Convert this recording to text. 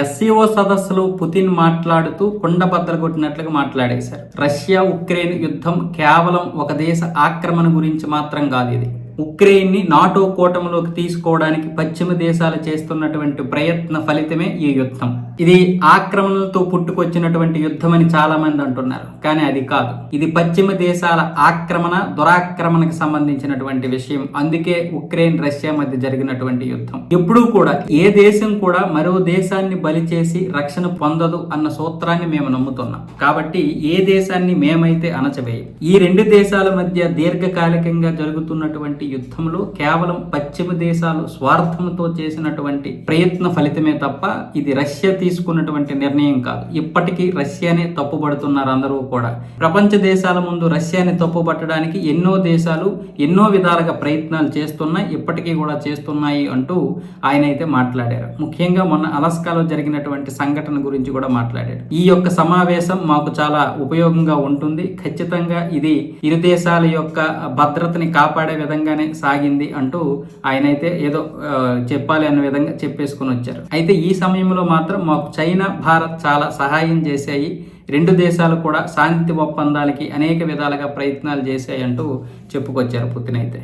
SCO సదస్సులో Putin మాట్లాడుతూ కుండ బద్దలు కొట్టినట్లుగా మాట్లాడేశారు. రష్యా ఉక్రెయిన్ యుద్ధం కేవలం ఒక దేశ ఆక్రమణ గురించి మాత్రం కాదు ఇది. ఉక్రెయిన్ని నాటో కూటమిలోకి తీసుకోవడానికి పశ్చిమ దేశాలు చేస్తున్నటువంటి ప్రయత్న ఫలితమే ఈ యుద్ధం. ఇది ఆక్రమణలతో పుట్టుకొచ్చినటువంటి యుద్ధం అని చాలా మంది అంటున్నారు. కానీ అది కాదు. ఇది పశ్చిమ దేశాల ఆక్రమణ దురాక్రమణకు సంబంధించినటువంటి విషయం. అందుకే ఉక్రెయిన్ రష్యా మధ్య జరిగినటువంటి యుద్ధం. ఎప్పుడూ కూడా ఏ దేశం కూడా మరో దేశాన్ని బలి చేసి రక్షణ పొందదు అన్న సూత్రాన్ని మేము నమ్ముతున్నాం. కాబట్టి ఏ దేశాన్ని మేమైతే అణచవేయం ఈ రెండు దేశాల మధ్య దీర్ఘకాలికంగా జరుగుతున్నటువంటి యుద్ధంలో కేవలం పశ్చిమ దేశాలు స్వార్థంతో చేసినటువంటి ప్రయత్న ఫలితమే తప్ప ఇది రష్యా తీసుకున్నటువంటి నిర్ణయం కాదు. ఇప్పటికీ రష్యానే తప్పుపడుతున్నారు అందరూ కూడా. ప్రపంచ దేశాల ముందు రష్యాని తప్పుపట్టడానికి ఎన్నో దేశాలు ఎన్నో విధాలుగా ప్రయత్నాలు చేస్తున్నాయి ఇప్పటికీ కూడా చేస్తున్నాయి అంటూ ఆయన అయితే మాట్లాడారు. ముఖ్యంగా మొన్న అలస్కాలో జరిగినటువంటి సంఘటన గురించి కూడా మాట్లాడాడు ఈ యొక్క సమావేశం మాకు చాలా ఉపయోగంగా ఉంటుంది. ఖచ్చితంగా ఇది ఇరు దేశాల యొక్క భద్రతని కాపాడే విధంగా విధంగానే సాగింది అంటూ ఆయన అయితే ఏదో చెప్పాలి అన్న విధంగా చెప్పేసుకుని వచ్చారు. అయితే ఈ సమయంలో మాత్రం మాకు చైనా భారత్ చాలా సహాయం చేశాయి. రెండు దేశాలు కూడా శాంతి ఒప్పందాలకి అనేక విధాలుగా ప్రయత్నాలు చేశాయి అంటూ చెప్పుకొచ్చారు పుతిన్ అయితే.